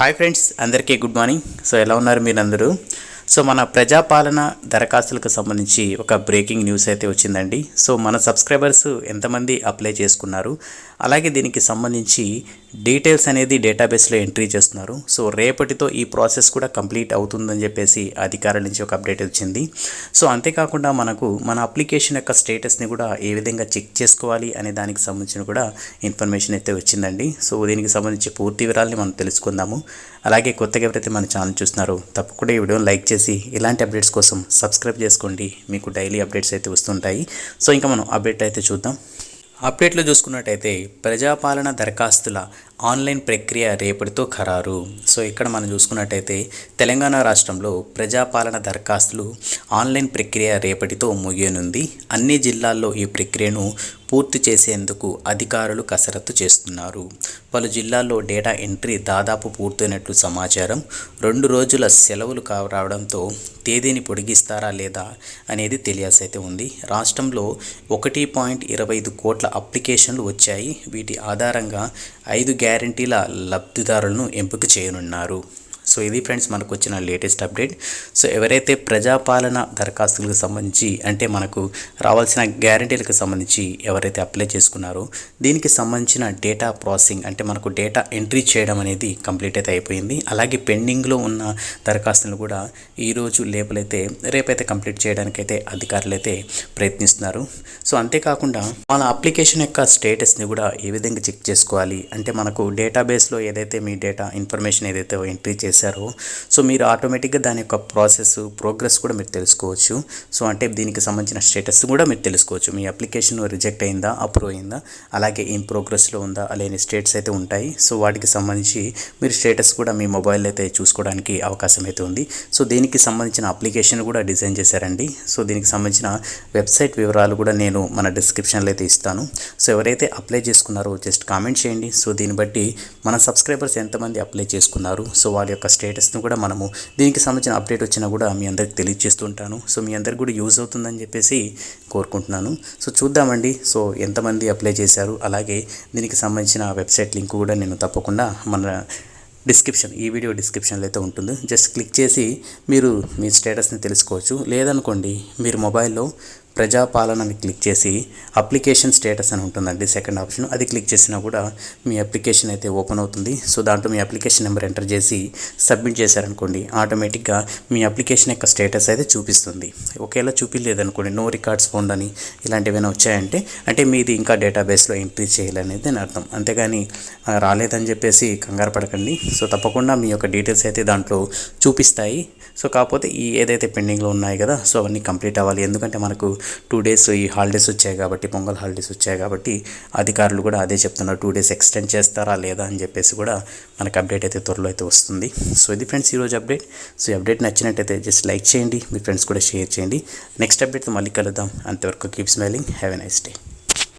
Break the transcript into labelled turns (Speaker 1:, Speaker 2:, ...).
Speaker 1: Hi friends అందరికీ good morning so ఎలా ఉన్నారు మీరందరూ? సో మన ప్రజాపాలన దరఖాస్తులకు సంబంధించి ఒక బ్రేకింగ్ న్యూస్ అయితే వచ్చిందండి. సో మన సబ్స్క్రైబర్స్ ఎంతమంది అప్లై చేసుకున్నారు? అలాగే దీనికి సంబంధించి డీటెయిల్స్ అనేది డేటాబేస్లో ఎంట్రీ చేస్తున్నారు. సో రేపటితో ఈ ప్రాసెస్ కూడా కంప్లీట్ అవుతుందని చెప్పేసి అధికారుల నుంచి ఒక అప్డేట్ వచ్చింది. సో అంతేకాకుండా మనకు మన అప్లికేషన్ యొక్క స్టేటస్ని కూడా ఏ విధంగా చెక్ చేసుకోవాలి అనే దానికి సంబంధించిన కూడా ఇన్ఫర్మేషన్ అయితే వచ్చిందండి. సో దీనికి సంబంధించి పూర్తి వివరాలని మనం తెలుసుకుందాము. అలాగే కొత్తగా ఎవరైతే మన ఛానల్ చూస్తున్నారో తప్పకుండా ఈ వీడియోని లైక్ చేసి ఇలాంటి అప్డేట్స్ కోసం సబ్స్క్రైబ్ చేసుకోండి. మీకు డైలీ అప్డేట్స్ అయితే వస్తుంటాయి. సో ఇంకా మనం అప్డేట్ అయితే చూద్దాం. అప్డేట్లో చూసుకున్నట్టయితే ప్రజాపాలన దరఖాస్తుల ఆన్లైన్ ప్రక్రియ రేపటితో ఖరారు. సో ఇక్కడ మనం చూసుకున్నట్టయితే తెలంగాణ రాష్ట్రంలో ప్రజాపాలన దరఖాస్తులు ఆన్లైన్ ప్రక్రియ రేపటితో ముగియనుంది. అన్ని జిల్లాల్లో ఈ ప్రక్రియను పూర్తి చేసేందుకు అధికారులు కసరత్తు చేస్తున్నారు. పలు జిల్లాల్లో డేటా ఎంట్రీ దాదాపు పూర్తయినట్లు సమాచారం. రెండు రోజుల సెలవులు రావడంతో తేదీని పొడిగిస్తారా లేదా అనేది తెలియాల్సి అయితే ఉంది. రాష్ట్రంలో ఒకటి పాయింట్ ఇరవై ఐదు కోట్ల అప్లికేషన్లు వచ్చాయి. వీటి ఆధారంగా ఐదు గ్యారంటీల లబ్ధిదారులను ఎంపిక చేయనున్నారు. సో ఇది ఫ్రెండ్స్ మనకు వచ్చిన లేటెస్ట్ అప్డేట్. సో ఎవరైతే ప్రజాపాలన దరఖాస్తులకు సంబంధించి అంటే మనకు రావాల్సిన గ్యారంటీలకు సంబంధించి ఎవరైతే అప్లై చేసుకున్నారో దీనికి సంబంధించిన డేటా ప్రాసెసింగ్ అంటే మనకు డేటా ఎంట్రీ చేయడం అనేది కంప్లీట్ అయితే అయిపోయింది. అలాగే పెండింగ్లో ఉన్న దరఖాస్తులను కూడా ఈరోజు లేపలైతే రేపైతే కంప్లీట్ చేయడానికైతే అధికారులు అయితే ప్రయత్నిస్తున్నారు. సో అంతేకాకుండా మన అప్లికేషన్ యొక్క స్టేటస్ని కూడా ఏ విధంగా చెక్ చేసుకోవాలి? అంటే మనకు డేటాబేస్లో ఏదైతే మీ డేటా ఇన్ఫర్మేషన్ ఏదైతే ఎంట్రీ చేశారో. సో మీరు ఆటోమేటిక్గా దాని యొక్క ప్రాసెస్ ప్రోగ్రెస్ కూడా మీరు తెలుసుకోవచ్చు. సో అంటే దీనికి సంబంధించిన స్టేటస్ కూడా మీరు తెలుసుకోవచ్చు. మీ అప్లికేషన్ రిజెక్ట్ అయిందా అప్రూవ్ అయిందా అలాగే ఇన్ ప్రోగ్రెస్లో ఉందా లేని స్టేట్స్ అయితే ఉంటాయి. సో వాటికి సంబంధించి మీరు స్టేటస్ కూడా మీ మొబైల్ అయితే చూసుకోవడానికి అవకాశం అయితే ఉంది. సో దీనికి సంబంధించిన అప్లికేషన్ కూడా డిజైన్ చేశారండి. సో దీనికి సంబంధించిన వెబ్సైట్ వివరాలు కూడా నేను మన డిస్క్రిప్షన్లో అయితే ఇస్తాను. సో ఎవరైతే అప్లై చేసుకున్నారో జస్ట్ కామెంట్ చేయండి. సో దీన్ని బట్టి మన సబ్స్క్రైబర్స్ ఎంతమంది అప్లై చేసుకున్నారు? సో వాళ్ళ యొక్క స్టేటస్ను కూడా మనము దీనికి సంబంధించిన అప్డేట్ వచ్చినా కూడా మీ అందరికి తెలియజేస్తుంటాను సో మీ అందరికి కూడా యూజ్ అవుతుందని చెప్పేసి కోరుకుంటున్నాను. సో చూద్దామండి. సో ఎంతమంది అప్లై చేశారు? అలాగే దీనికి సంబంధించిన వెబ్సైట్ లింక్ కూడా నేను తప్పకుండా మన డిస్క్రిప్షన్ ఈ వీడియో డిస్క్రిప్షన్లో అయితే ఉంటుంది. జస్ట్ క్లిక్ చేసి మీరు మీ స్టేటస్ని తెలుసుకోవచ్చు. లేదనుకోండి మీరు మొబైల్లో ప్రజాపాలనని క్లిక్ చేసి అప్లికేషన్ స్టేటస్ అని ఉంటుందండి సెకండ్ ఆప్షన్. అది క్లిక్ చేసినా కూడా మీ అప్లికేషన్ అయితే ఓపెన్ అవుతుంది. సో దాంట్లో మీ అప్లికేషన్ నెంబర్ ఎంటర్ చేసి సబ్మిట్ చేశారనుకోండి ఆటోమేటిక్గా మీ అప్లికేషన్ యొక్క స్టేటస్ అయితే చూపిస్తుంది. ఒకేలా చూపించలేదనుకోండి నో రికార్డ్స్ ఫోన్ అని ఇలాంటివి వచ్చాయంటే అంటే మీది ఇంకా డేటాబేస్లో ఎంట్రీ చేయాలనేది అని అర్థం. అంతేగాని రాలేదని చెప్పేసి కంగారు పడకండి. సో తప్పకుండా మీ యొక్క డీటెయిల్స్ అయితే దాంట్లో చూపిస్తాయి. సో కాకపోతే ఈ ఏదైతే పెండింగ్లో ఉన్నాయి కదా సో అవన్నీ కంప్లీట్ అవ్వాలి. ఎందుకంటే మనకు టూ డేస్ ఈ హాలిడేస్ వచ్చాయి కాబట్టి పొంగల్ హాలిడేస్ వచ్చాయి కాబట్టి అధికారులు కూడా అదే చెప్తున్నారు. టూ డేస్ ఎక్స్టెండ్ చేస్తారా లేదా అని చెప్పేసి కూడా మనకు అప్డేట్ అయితే త్వరలో అయితే వస్తుంది. సో ఇది ఫ్రెండ్స్ ఈరోజు అప్డేట్ సో ఈ అప్డేట్ నచ్చినట్టయితే జస్ట్ లైక్ చేయండి మీ ఫ్రెండ్స్ కూడా షేర్ చేయండి. నెక్స్ట్ అప్డేట్తో మళ్ళీ కలుద్దాం. అంతవరకు keep smiling have a nice day